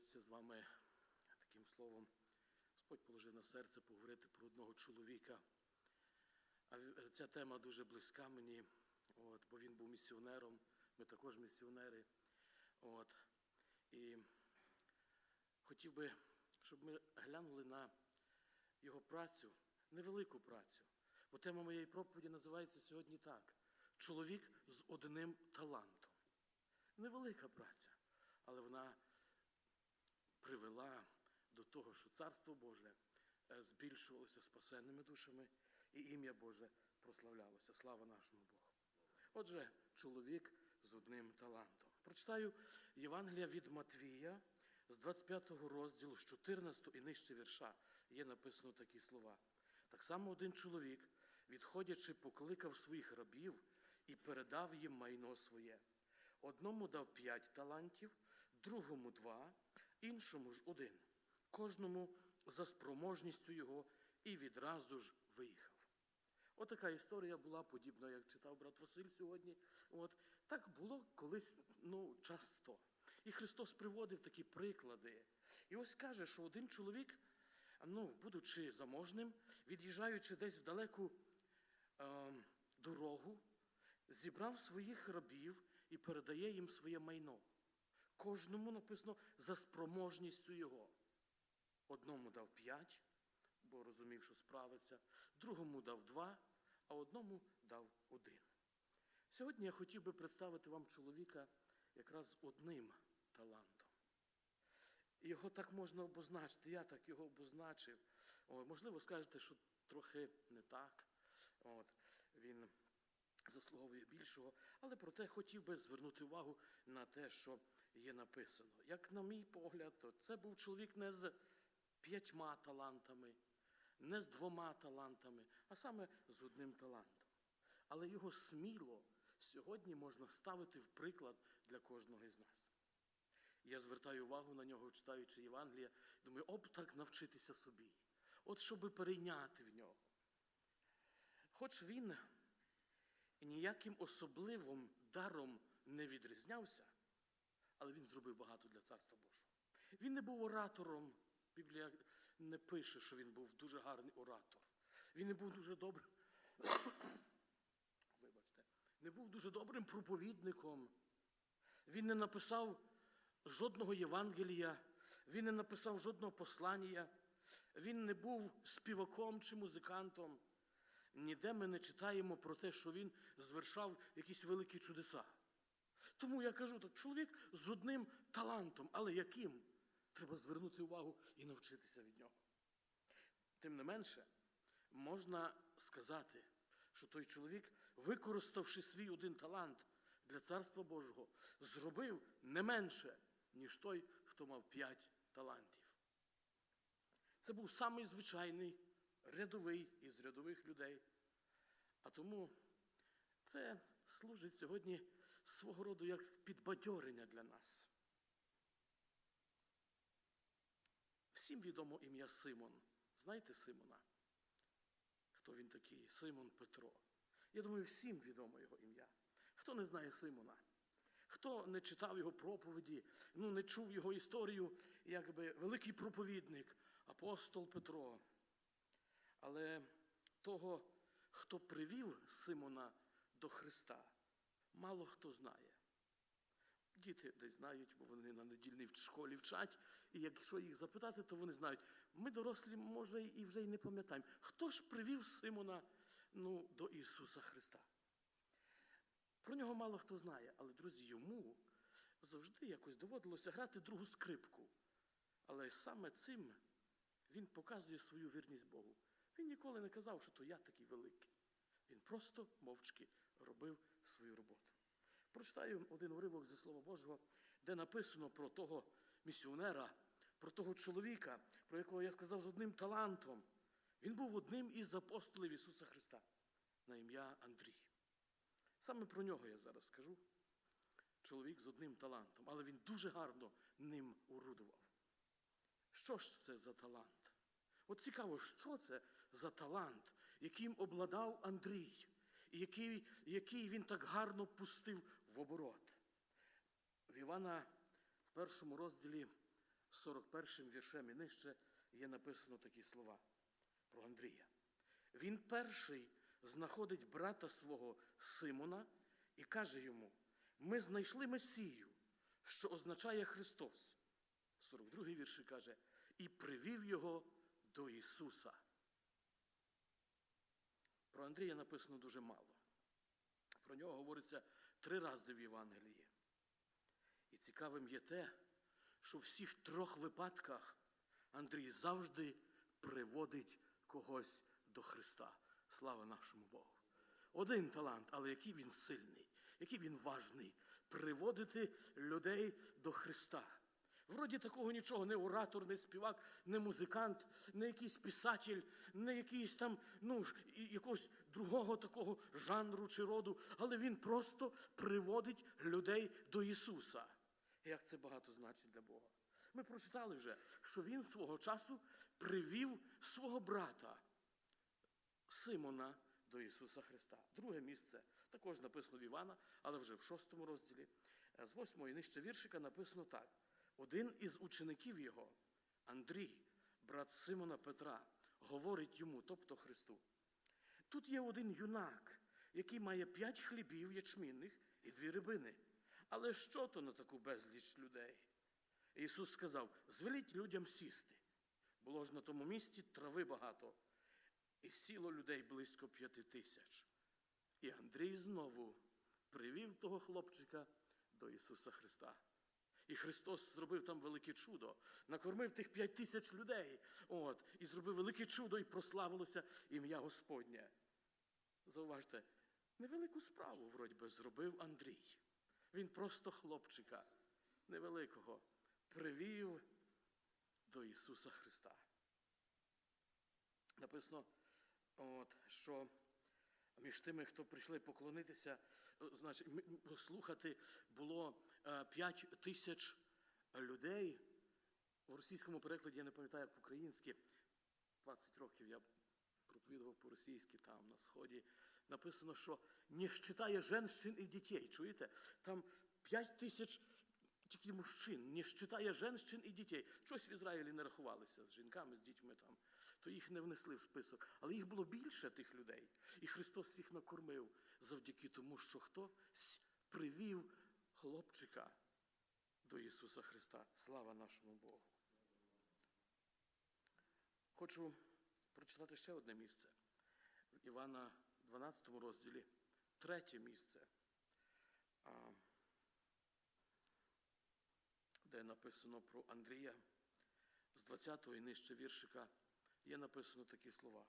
поділитися з вами таким словом. Господь положив на серце поговорити про одного чоловіка. А ця тема дуже близька мені, от, бо він був місіонером, ми також місіонери. От, і хотів би, щоб ми глянули на його працю, невелику працю. Бо тема моєї проповіді називається сьогодні так: Чоловік з одним талантом. Невелика праця, але вона привела до того, що Царство Боже е, збільшувалося спасенними душами, і ім'я Боже прославлялося. Слава нашому Богу. Отже, чоловік з одним талантом. Прочитаю Євангелія від Матвія з 25 розділу, з 14 і нижче вірша. Є написано такі слова. Так само один чоловік, відходячи, покликав своїх рабів і передав їм майно своє. Одному дав п'ять талантів, другому два, іншому ж один, кожному за спроможністю його, і відразу ж виїхав. Отака історія була подібна, як читав брат Василь сьогодні. От так було колись ну, часто. І Христос приводив такі приклади. І ось каже, що один чоловік, ну, будучи заможним, від'їжджаючи десь в далеку е, дорогу, зібрав своїх рабів і передає їм своє майно. Кожному написано за спроможністю його. Одному дав п'ять, бо розумів, що справиться, другому дав два, а одному дав один. Сьогодні я хотів би представити вам чоловіка якраз з одним талантом. Його так можна обозначити, я так його обозначив. О, можливо, скажете, що трохи не так. От, він заслуговує більшого, але проте хотів би звернути увагу на те, що є написано. Як на мій погляд, то це був чоловік не з п'ятьма талантами, не з двома талантами, а саме з одним талантом. Але його сміло сьогодні можна ставити в приклад для кожного із нас. Я звертаю увагу на нього, читаючи Євангелія, думаю, об так навчитися собі, от щоби перейняти в нього. Хоч він ніяким особливим даром не відрізнявся, але він зробив багато для Царства Божого. Він не був оратором. Біблія не пише, що він був дуже гарний оратор. Він не був дуже добрим. Вибачте, не був дуже добрим проповідником. Він не написав жодного Євангелія, він не написав жодного послання, він не був співаком чи музикантом. Ніде ми не читаємо про те, що він звершав якісь великі чудеса. Тому я кажу так, чоловік з одним талантом, але яким? Треба звернути увагу і навчитися від нього. Тим не менше, можна сказати, що той чоловік, використавши свій один талант для Царства Божого, зробив не менше, ніж той, хто мав п'ять талантів. Це був самий звичайний, рядовий із рядових людей. А тому це служить сьогодні свого роду як підбадьорення для нас. Всім відомо ім'я Симон. Знаєте Симона? Хто він такий? Симон Петро. Я думаю, всім відомо його ім'я. Хто не знає Симона? Хто не читав його проповіді, ну не чув його історію, якби великий проповідник, апостол Петро. Але того, хто привів Симона до Христа, мало хто знає. Діти десь знають, бо вони на недільній школі вчать, і якщо їх запитати, то вони знають. Ми, дорослі, може, і вже й не пам'ятаємо, хто ж привів Симона ну, до Ісуса Христа. Про нього мало хто знає, але, друзі, йому завжди якось доводилося грати другу скрипку. Але саме цим він показує свою вірність Богу. Він ніколи не казав, що то я такий великий. Він просто мовчки робив свою роботу. Прочитаю один уривок зі Слова Божого, де написано про того місіонера, про того чоловіка, про якого я сказав з одним талантом. Він був одним із апостолів Ісуса Христа на ім'я Андрій. Саме про нього я зараз скажу. Чоловік з одним талантом, але він дуже гарно ним орудував. Що ж це за талант? От цікаво, що це за талант, яким обладав Андрій, і який, який він так гарно пустив в оборот. В Івана в першому розділі 41 віршем і нижче є написано такі слова про Андрія. Він перший знаходить брата свого Симона і каже йому: Ми знайшли Месію, що означає Христос. 42-й вірші каже, і привів його до Ісуса. Про Андрія написано дуже мало. Про нього говориться три рази в Євангелії. І цікавим є те, що в всіх трьох випадках Андрій завжди приводить когось до Христа. Слава нашому Богу. Один талант, але який він сильний, який він важний приводити людей до Христа. Вроді такого нічого, не оратор, не співак, не музикант, не якийсь писатель, не якийсь там, ну, якогось другого такого жанру чи роду, але він просто приводить людей до Ісуса. Як це багато значить для Бога. Ми прочитали вже, що він свого часу привів свого брата Симона до Ісуса Христа. Друге місце також написано в Івана, але вже в шостому розділі. З восьмого і нижче віршика написано так: один із учеників його, Андрій, брат Симона Петра, говорить йому, тобто Христу. Тут є один юнак, який має п'ять хлібів ячмінних і дві рибини. Але що то на таку безліч людей? Ісус сказав: звеліть людям сісти. Було ж на тому місці трави багато, і сіло людей близько п'яти тисяч. І Андрій знову привів того хлопчика до Ісуса Христа. І Христос зробив там велике чудо, накормив тих п'ять тисяч людей. От, і зробив велике чудо, і прославилося ім'я Господнє. Зауважте, невелику справу, вроді би, зробив Андрій. Він просто хлопчика невеликого привів до Ісуса Христа. Написано, от, що між тими, хто прийшли поклонитися, е, значить, послухати, було е, 5 тисяч людей. В російському перекладі я не пам'ятаю, як в-українськи, 20 років я проповідував по-російськи там на сході. Написано, що не считає женщин і дітей. Чуєте? Там 5 тисяч тільки мужчин, не считає женщин і дітей. Щось в Ізраїлі не рахувалися з жінками, з дітьми там, то їх не внесли в список. Але їх було більше тих людей. І Христос всіх накормив завдяки тому, що хтось привів хлопчика до Ісуса Христа. Слава нашому Богу. Хочу прочитати ще одне місце. В Івана 12 розділі, третє місце, де написано про Андрія. З 20-го і нижче віршика є написано такі слова.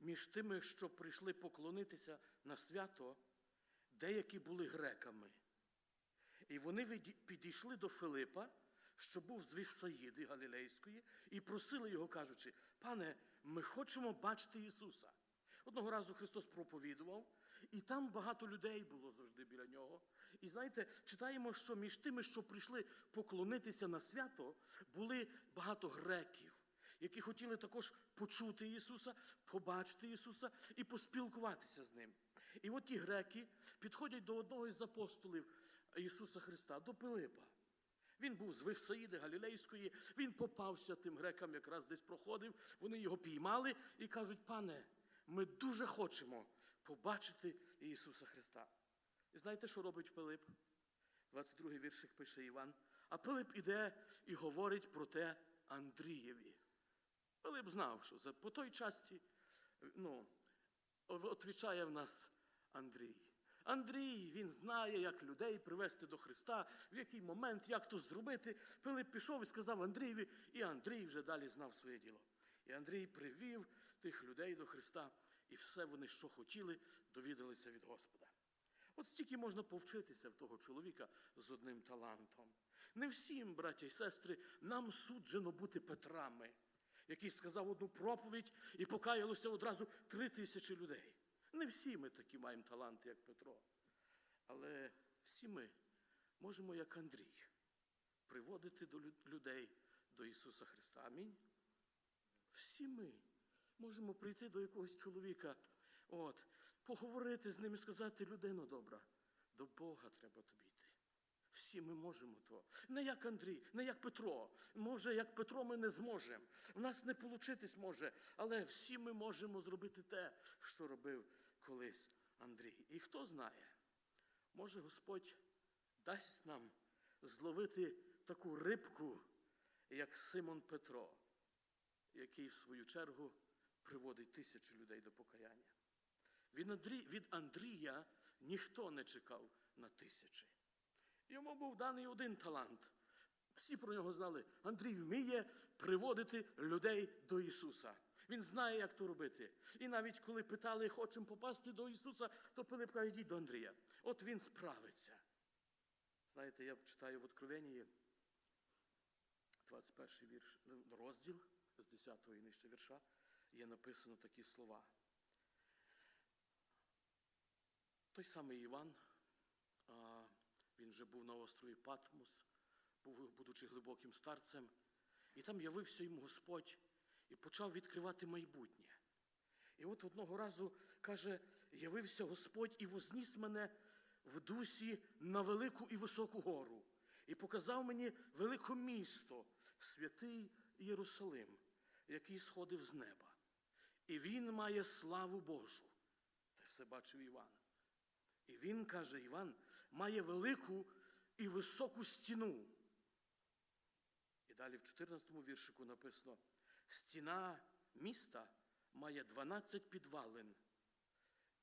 Між тими, що прийшли поклонитися на свято, деякі були греками. І вони підійшли до Филипа, що був з Віфсаїди Галілейської, і просили його, кажучи: Пане, ми хочемо бачити Ісуса. Одного разу Христос проповідував, і там багато людей було завжди біля нього. І знаєте, читаємо, що між тими, що прийшли поклонитися на свято, були багато греків, які хотіли також почути Ісуса, побачити Ісуса і поспілкуватися з Ним. І от ті греки підходять до одного із апостолів Ісуса Христа, до Пилипа. Він був з Вифсаїди Галілейської, він попався тим грекам, якраз десь проходив. Вони його піймали і кажуть: пане, ми дуже хочемо побачити Ісуса Христа. І знаєте, що робить Пилип? 22-й віршик пише Іван. А Пилип іде і говорить про те Андрієві. Пилип знав, що за, по той часті ну, відповідає в нас Андрій. Андрій, він знає, як людей привести до Христа, в який момент, як то зробити. Пилип пішов і сказав Андрієві, і Андрій вже далі знав своє діло. І Андрій привів тих людей до Христа, і все вони, що хотіли, довідалися від Господа. От стільки можна повчитися в того чоловіка з одним талантом. Не всім, браття і сестри, нам суджено бути Петрами, який сказав одну проповідь і покаялося одразу три тисячі людей. Не всі ми такі маємо таланти, як Петро. Але всі ми можемо, як Андрій, приводити до людей до Ісуса Христа. Амінь. Всі ми можемо прийти до якогось чоловіка, от, поговорити з ним і сказати, людино добра, до Бога треба тобі. Всі ми можемо то. Не як Андрій, не як Петро. Може, як Петро ми не зможемо. У нас не получитись може, але всі ми можемо зробити те, що робив колись Андрій. І хто знає, може Господь дасть нам зловити таку рибку, як Симон Петро, який в свою чергу приводить тисячі людей до покаяння. Від Андрія ніхто не чекав на тисячі. Йому був даний один талант. Всі про нього знали. Андрій вміє приводити людей до Ісуса. Він знає, як то робити. І навіть коли питали, хочемо попасти до Ісуса, то Пилип каже, йдіть до Андрія. От він справиться. Знаєте, я читаю в Откровенії 21 вірш, ну, розділ з 10 і нижче вірша, є написано такі слова. Той самий Іван, він вже був на острові Патмос, був, будучи глибоким старцем, і там явився йому Господь і почав відкривати майбутнє. І от одного разу каже, явився Господь і возніс мене в дусі на велику і високу гору, і показав мені велике місто, святий Єрусалим, який сходив з неба. І він має славу Божу. Це все бачив Іван. І він каже, Іван, має велику і високу стіну. І далі в 14 му віршику написано: стіна міста має 12 підвалин,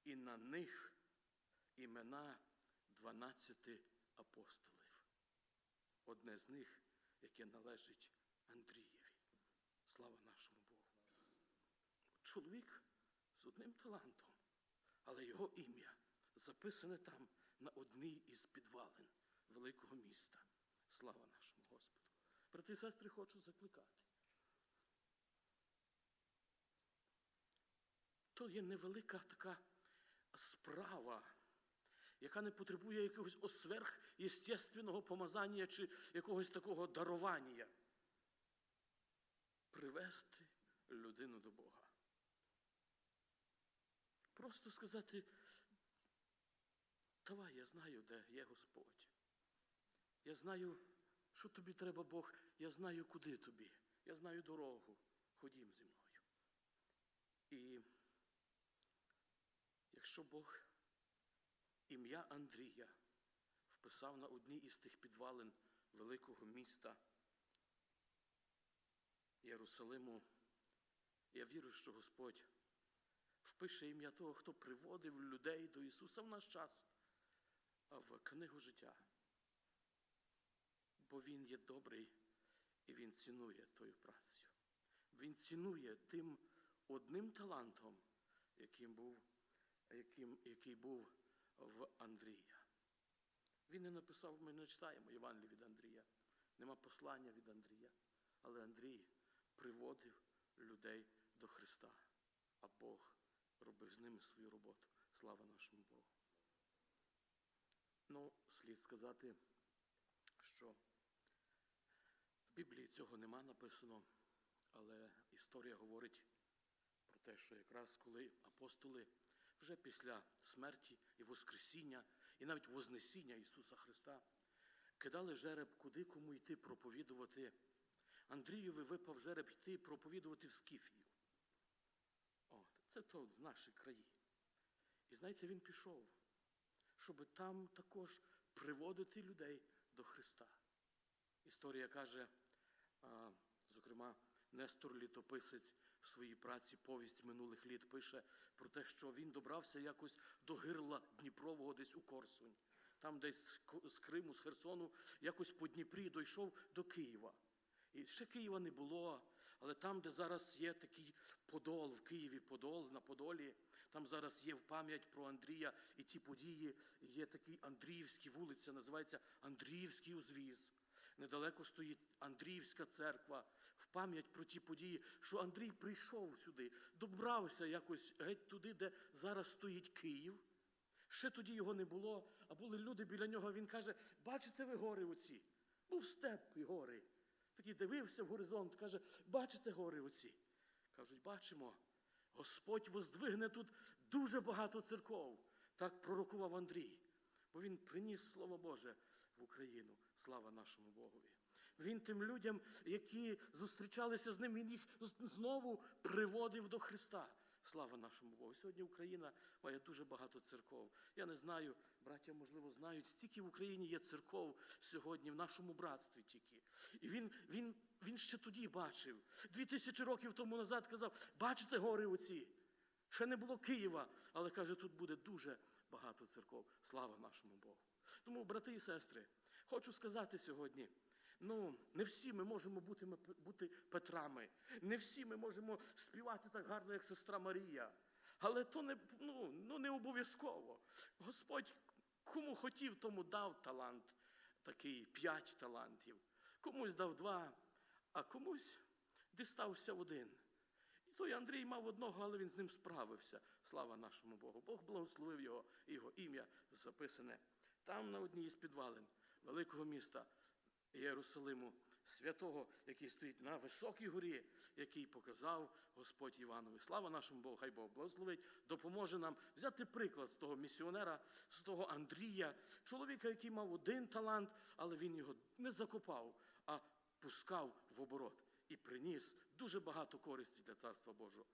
і на них імена 12 апостолів. Одне з них, яке належить Андрієві. Слава нашому Богу. Чоловік з одним талантом, але його ім'я записане там на одній із підвалин великого міста. Слава нашому Господу. Брати і сестри, хочу закликати. То є невелика така справа, яка не потребує якогось осверхєстественного помазання чи якогось такого дарування. Привести людину до Бога. Просто сказати, давай, я знаю, де є Господь. Я знаю, що тобі треба Бог, я знаю, куди тобі. Я знаю дорогу. Ходім зі мною. І якщо Бог ім'я Андрія вписав на одній із тих підвалин великого міста Єрусалиму, я вірю, що Господь впише ім'я того, хто приводив людей до Ісуса в наш час, в книгу життя. Бо Він є добрий і Він цінує тою працю. Він цінує тим одним талантом, яким був, яким, який був в Андрія. Він не написав, ми не читаємо Євангелію від Андрія. Нема послання від Андрія. Але Андрій приводив людей до Христа, а Бог робив з ними свою роботу. Слава нашому Богу. Ну, слід сказати, що в Біблії цього нема написано, але історія говорить про те, що якраз коли апостоли вже після смерті і Воскресіння, і навіть Вознесіння Ісуса Христа кидали жереб, куди кому йти проповідувати. Андрієві випав жереб йти проповідувати в Скіфію. От, це то наші краї. І знаєте, він пішов, щоб там також приводити людей до Христа. Історія каже, зокрема, Нестор Літописець в своїй праці Повість минулих літ пише про те, що він добрався якось до гирла Дніпрового десь у Корсунь. Там десь з Криму, з Херсону, якось по Дніпрі дійшов до Києва. І ще Києва не було, але там, де зараз є такий Подол, в Києві Подол, на Подолі, там зараз є в пам'ять про Андрія і ті події, є такий Андріївський вулиця, називається Андріївський узвіз. Недалеко стоїть Андріївська церква, в пам'ять про ті події, що Андрій прийшов сюди, добрався якось геть туди, де зараз стоїть Київ. Ще тоді його не було, а були люди біля нього. Він каже: бачите ви гори оці? Був степ і гори. Такий дивився в горизонт, каже, бачите гори оці? Кажуть, бачимо. Господь воздвигне тут дуже багато церков. Так пророкував Андрій. Бо він приніс Слово Боже в Україну. Слава нашому Богові. Він тим людям, які зустрічалися з ним, він їх знову приводив до Христа. Слава нашому Богу. Сьогодні Україна має дуже багато церков. Я не знаю, браття, можливо, знають, стільки в Україні є церков сьогодні, в нашому братстві тільки. І він, він, він ще тоді бачив. Дві тисячі років тому назад казав: бачите гори оці? Ще не було Києва, але каже, тут буде дуже багато церков. Слава нашому Богу. Тому, брати і сестри, хочу сказати сьогодні. Ну, не всі ми можемо бути, бути Петрами, не всі ми можемо співати так гарно, як сестра Марія. Але то не, ну, ну, не обов'язково. Господь кому хотів, тому дав талант, такий п'ять талантів. Комусь дав два, а комусь дістався один. І той Андрій мав одного, але він з ним справився. Слава нашому Богу. Бог благословив його, його ім'я записане там на одній із підвалин великого міста Єрусалиму, святого, який стоїть на високій горі, який показав Господь Іванові. Слава нашому Богу, хай Бог благословить, допоможе нам взяти приклад з того місіонера, з того Андрія, чоловіка, який мав один талант, але він його не закопав, а пускав в оборот і приніс дуже багато користі для Царства Божого.